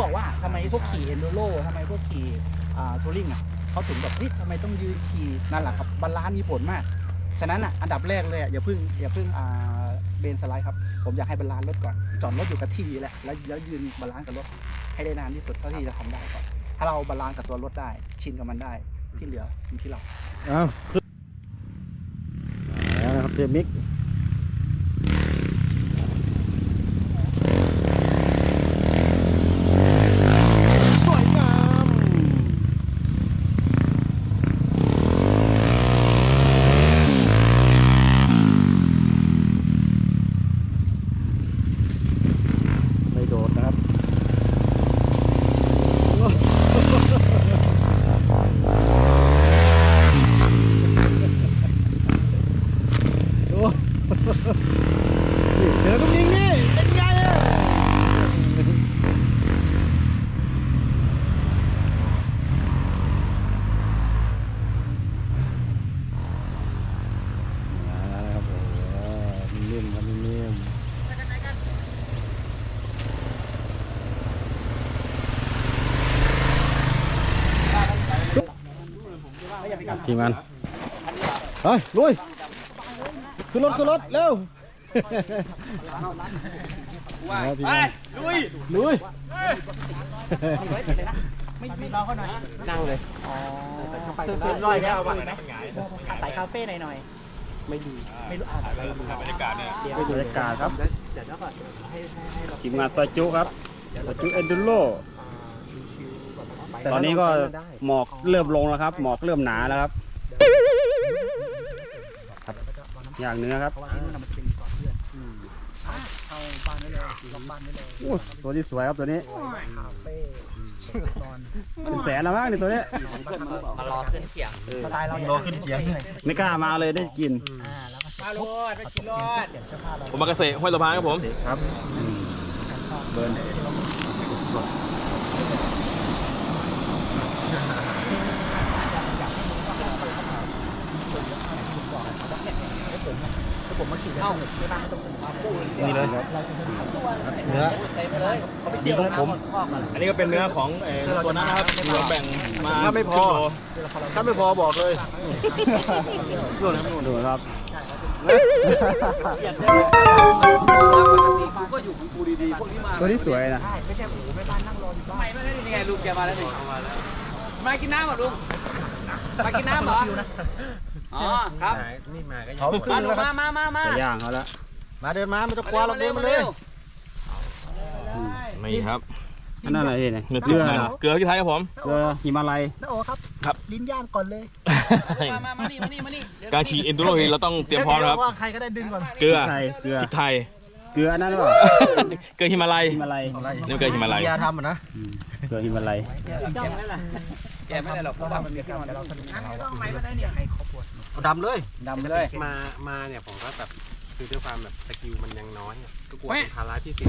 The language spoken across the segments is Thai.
บอกว่าทำไมพวกขี่เอนดูโรทำไมพวกขี่ทัวริงอะเขาถึงแบบเฮ้ทำไมต้องยืนขี่นั่นแหละครับบาลานซ์มีผลมาก ฉะนั้นอะอันดับแรกเลยอะอย่าเพิ่งอย่าเพิ่งเบนสไลด์ครับ ผมอยากให้บาลานซ์รถก่อนจอดรถอยู่กับที่แหละแล้วแล้วยืนบาลานซ์กับรถให้ได้นานที่สุดเท่าที่จะทำได้ก่อนถ้าเราบาลานซ์กับตัวรถได้ชินกับมันได้ที่เหลืออยู่ที่เราอ้าวขึ้นมาแล้วนะครับเพียมิก สวยงามไม่โดดนะครับ โอ้นี่เจอตรงนี้นี่เป็นไงอะมาแล้วนะครับโอ้โหนิ่มๆครับนิ่มๆ ทีมงานเฮ้ยลุยขึ้นรถขึ้นรถเร็วไปลุยลุยไม่ไม่รอเขาหน่อยนั่งเลยอ๋อคือร้อยแล้วใส่คาเฟ่หน่อยหน่อยไม่ดีไม่รู้อ่าบรรยากาศเนี่ยเดี๋ยวไปดูบรรยากาศครับเดี๋ยวแล้วก่อนให้ให้ให้เราทีมงานซอยจุครับซอยจุเอนดูโร ชิวๆแบบว่าไป ตอนนี้ก็หมอกเริ่มลงแล้วครับ หมอกเริ่มหนาแล้วครับอย่างเนื้อครับเพราะว่าที่นู่นนะมันจะเป็นก่อนเพื่อนอะเข้าบ้านได้เลยล็อกบ้านได้เลยอู้ตัวนี้สวยครับตัวนี้ คาเฟ่นอนเป็นแสนแล้วมั้งนี่ตัวนี้มารอขึ้นเสียงสไตล์เรารอขึ้นเสียงไม่กล้ามาเลยได้กินอ่าแล้วก็มาโรดไปกินรอดเปลี่ยนเสื้อผ้าเราผมมากเกษตรห้วยสะพานครับผมครับเบิร์น ถ้าผมมาขี่เข้าไม่บ้า นไม่ต้องผมมาพูดนี่เลยเนื้อเต็มเลยนี่ของผม อันนี้ก็เป็นเนื้อของเอ่อตัวนั้นนะครับเราแบ่งมาถ้าไม่พอครึ่งโลถ้าไม่พอบอกเลยดูนะครับดูครับก็อยู่ของกูดีๆพวกนี้มาตัวนี้สวยนะใช่ไม่ใช่โอ้โหแม่บ้านนั่งรออยู่บ้านไม่ไม่ได้ยังไงลุงแกมาแล้วนี่มากินน้ำเหรอลุงมากินน้ำเหรอ อ๋อครับนี่มาก็เขาขึ้นแล้วมามามามาจะย่างเขาแล้วมาเดินมาไม่ต้องกลัวเราเดินมาเร็วนี่ครับอันนั้นอะไรเนี่ยเนื้อเกลือมันเหรอเกลือที่ไทยครับผมเกลือหิมาลัยน้าโอครับครับ ลิ้นย่างก่อนเลยมามามานี่มานี่มานี่การขี่เอนดูโรเราต้องเตรียมพร้อมนะครับว่าใครก็ได้ดึงก่อนเกลือไทยเกลือพริกไทยเกลืออันนั้นหรือเปล่าเกลือฮิมาลัยหิมาลัยนี่เกลือฮิมาลัยยาทำอะนะเกลือหิมาลัยแกไม่ได้หรอกเพราะว่ามันมีแต่เราสนุกกับเราไม่ได้เนี่ยให้ครอบครัว สนุกดำเลย ดำไปเลย มา มาเนี่ยผมก็แบบคือด้วยความแบบสกิลมันยังน้อยอะก็กลัวเป็นภาระที่เสีย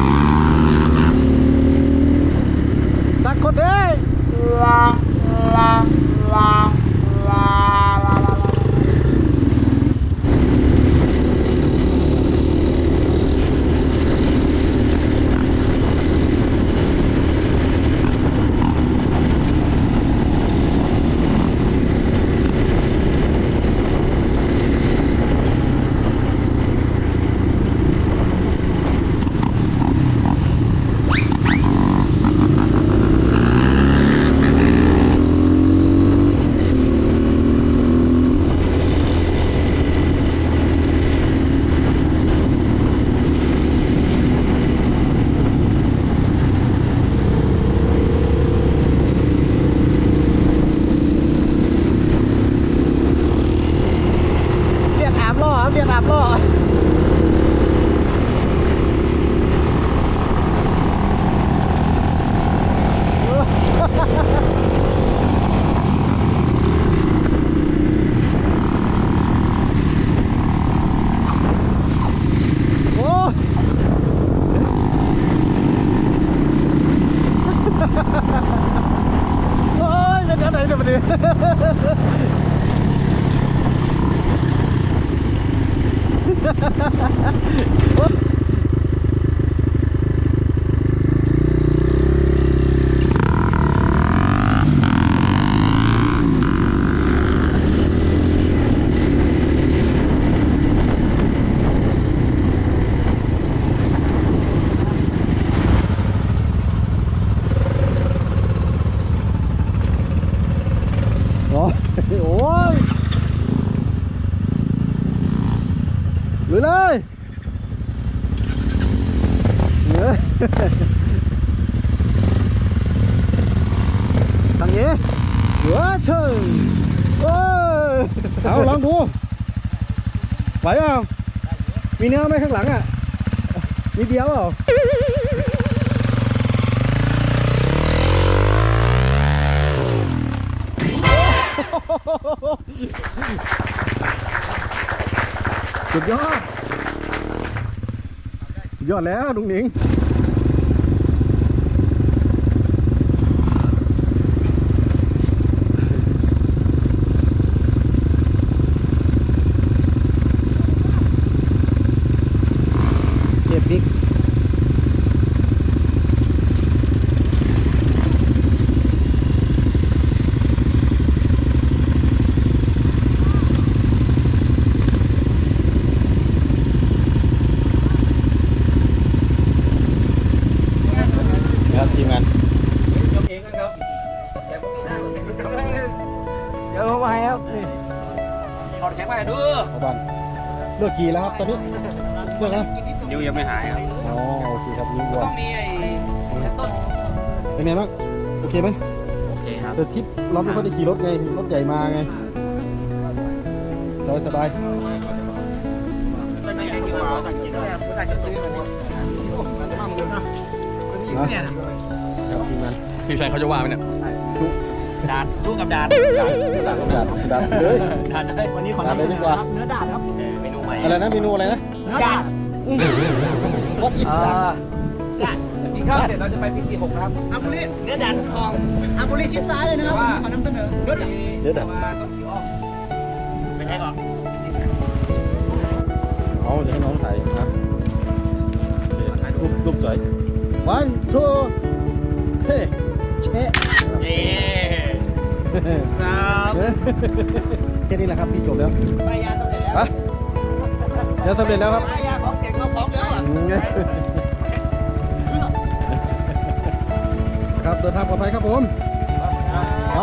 Ha ha ha ha! เอาลองดู ไหวเปล่ามีเนื้อไหมข้างหลังอะ มีเดียวเปล่าสุดยอดสุดยอดแล้วลุงหนิง กขี่แล้วครับตอนนี้เลือกนะนิ้วยังไม่หายครับอ๋อโอเคครับนี่วัวต้องมีไอ้ต้นเป็นไงบ้างโอเคไหมโอเคครับแต่ทริปเราไม่ค่อยได้ขี่รถไงรถใหญ่มาไงสบายสบายไม่ใช่ที่ว่าสั่งกินแล้วผู้ชายจะซื้อมันนี่นะ ครับทีมงานพี่ชายเขาจะว่าไหมเนี่ย ดาดลูกกับดาดดับดับเลย ดาดได้วันนี้ขอนำดาดเลยดีกว่าครับเนื้อดาดครับเมนูใหม่อะไรนะเมนูอะไรนะเนื้อดาดวัดอิสดาดาดกินข้าวเสร็จเราจะไปพีซีหกนะครับอาบุรีเนื้อดาดทองอาบุรีชิดซ้ายเลยนะครับวันนี้ขอนำเสนอเนื้อดาดเดี๋ยวดับมาต้องขี่อ้อมไม่ใช่หรอกเอาเดี๋ยวให้น้องถ่ายครับโอเครูปรูปสวย one two เฮ้เชะเอ๊ ครับแค่นี้แหละครับพี่จบแล้วปลายาสำเร็จแล้วฮะเดี๋ยวสำเร็จแล้วครับ ปลายาของเก่งเราพร้อมแล้วอะอืมครับเดินทางปลอดภัยครับผมไป